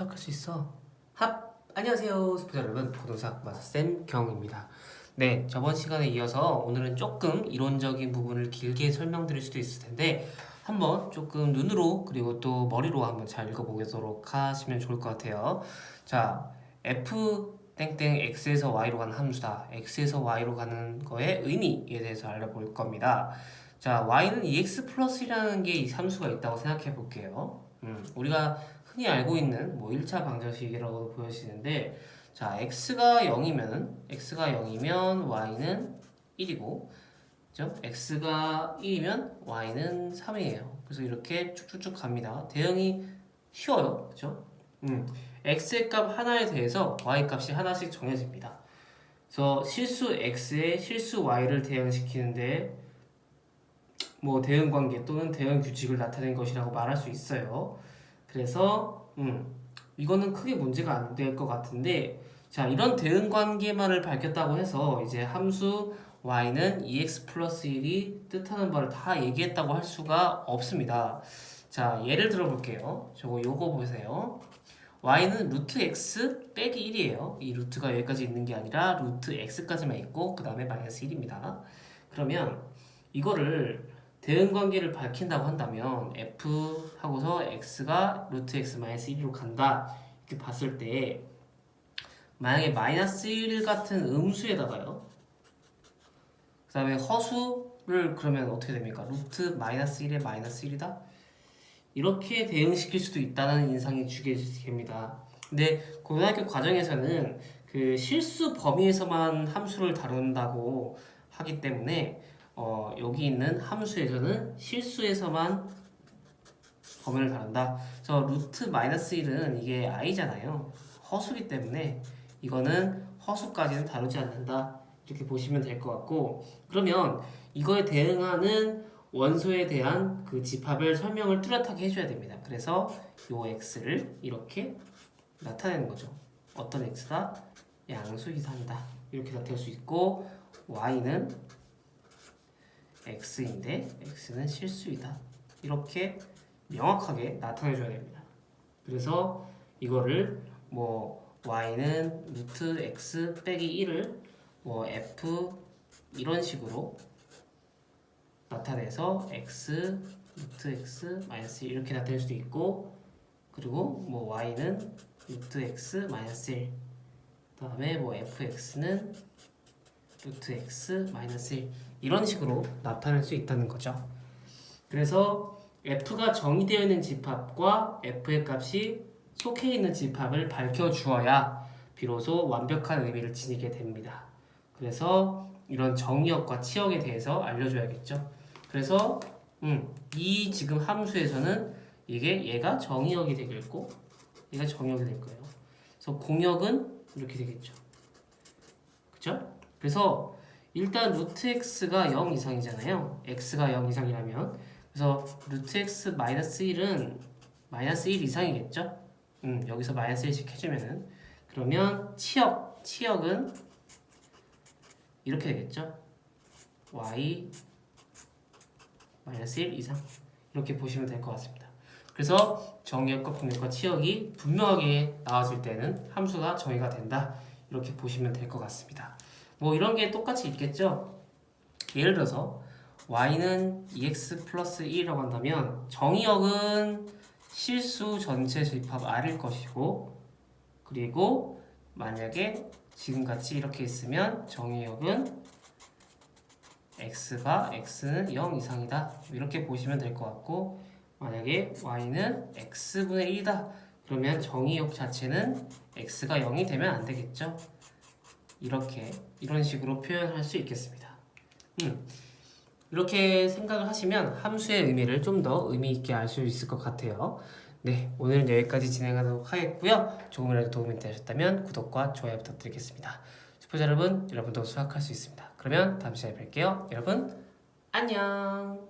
수학할 수 있어. 합! 안녕하세요, 스포자 여러분. 고등수학 마사 쌤 경입니다. 네, 저번 시간에 이어서 오늘은 조금 이론적인 부분을 길게 설명드릴 수도 있을 텐데 한번 조금 눈으로 그리고 또 머리로 한번 잘 읽어보도록 하시면 좋을 것 같아요. 자, f 땡땡 x에서 y로 가는 함수다. x에서 y로 가는 거의 의미에 대해서 알아볼 겁니다. 자, y는 2x 플러스라는 게 이 함수가 있다고 생각해 볼게요. 음, 우리가 흔히 알고 있는 뭐 1차 방정식이라고 보여지는데 자, x가 0이면 x가 0이면 y는 1이고 그죠? x가 1이면 y는 3이에요. 그래서 이렇게 쭉쭉쭉 갑니다. 대응이 쉬워요. 그죠? 음. x의 값 하나에 대해서 y 값이 하나씩 정해집니다. 그래서 실수 x에 실수 y를 대응시키는데 뭐 대응 관계 또는 대응 규칙을 나타낸 것이라고 말할 수 있어요. 그래서 음, 이거는 크게 문제가 안 될 것 같은데 자 이런 대응 관계만을 밝혔다고 해서 이제 함수 y는 2x 플러스 1이 뜻하는 바를 다 얘기했다고 할 수가 없습니다. 자 예를 들어 볼게요. 저거 요거 보세요. y는 루트 x 빼기 1이에요. 이 루트가 여기까지 있는 게 아니라 루트 x까지만 있고 그 다음에 마이너스 1입니다. 그러면 이거를 대응 관계를 밝힌다고 한다면 f 하고서 x가 루트 x 마이너스 1로 간다 이렇게 봤을 때 만약에 마이너스 1 같은 음수에다가요 그 다음에 허수를 그러면 어떻게 됩니까? 루트 마이너스 1에 마이너스 1이다? 이렇게 대응시킬 수도 있다는 인상이 주게 됩니다 근데 고등학교 과정에서는 그 실수 범위에서만 함수를 다룬다고 하기 때문에 어, 여기 있는 함수에서는 실수에서만 범위를 다룬다. 그래서 루트 마이너스 1은 이게 i잖아요. 허수기 때문에 이거는 허수까지는 다루지 않는다. 이렇게 보시면 될 것 같고 그러면 이거에 대응하는 원소에 대한 그 집합을 설명을 뚜렷하게 해줘야 됩니다. 그래서 요 x를 이렇게 나타내는 거죠. 어떤 x다? 양수 이상이다. 이렇게 나타낼 수 있고 y는 x인데 x는 실수이다. 이렇게 명확하게 나타내줘야 됩니다. 그래서 이거를 뭐 y는 루트 x 빼기 1을 뭐 f 이런 식으로 나타내서 x 루트 x 마이너스 1 이렇게 나타낼 수도 있고 그리고 뭐 y는 루트 x 마이너스 1 그다음에 뭐 fx는 루트 x 마이너스 1 이런 식으로 나타낼 수 있다는 거죠. 그래서 f가 정의되어 있는 집합과 f의 값이 속해 있는 집합을 밝혀 주어야 비로소 완벽한 의미를 지니게 됩니다. 그래서 이런 정의역과 치역에 대해서 알려줘야겠죠. 그래서 음, 이 지금 함수에서는 이게 얘가 정의역이 되겠고 얘가 정의역이 될 거예요. 그래서 공역은 이렇게 되겠죠. 그죠? 그래서 일단 루트 x가 0 이상이잖아요. x가 0 이상이라면 그래서 루트 x 마이너스 1은 마이너스 1 이상이겠죠? 음, 여기서 마이너스 1씩 해주면은 그러면 치역 치역은 이렇게 되겠죠? y 마이너스 1 이상 이렇게 보시면 될 것 같습니다. 그래서 정의역과 공역과 치역이 분명하게 나왔을 때는 함수가 정의가 된다 이렇게 보시면 될 것 같습니다. 뭐 이런 게 똑같이 있겠죠? 예를 들어서 y는 2x 플러스 1이라고 한다면 정의역은 실수 전체 집합 r일 것이고 그리고 만약에 지금같이 이렇게 있으면 정의역은 x가 x는 0 이상이다. 이렇게 보시면 될 것 같고 만약에 y는 x분의 1이다. 그러면 정의역 자체는 x가 0이 되면 안 되겠죠 이렇게 이런 식으로 표현할 수 있겠습니다. 음, 이렇게 생각을 하시면 함수의 의미를 좀 더 의미 있게 알 수 있을 것 같아요. 네 오늘은 여기까지 진행하도록 하겠고요. 조금이라도 도움이 되셨다면 구독과 좋아요 부탁드리겠습니다. 스포자 여러분 여러분도 수학할 수 있습니다. 그러면 다음 시간에 뵐게요. 여러분 안녕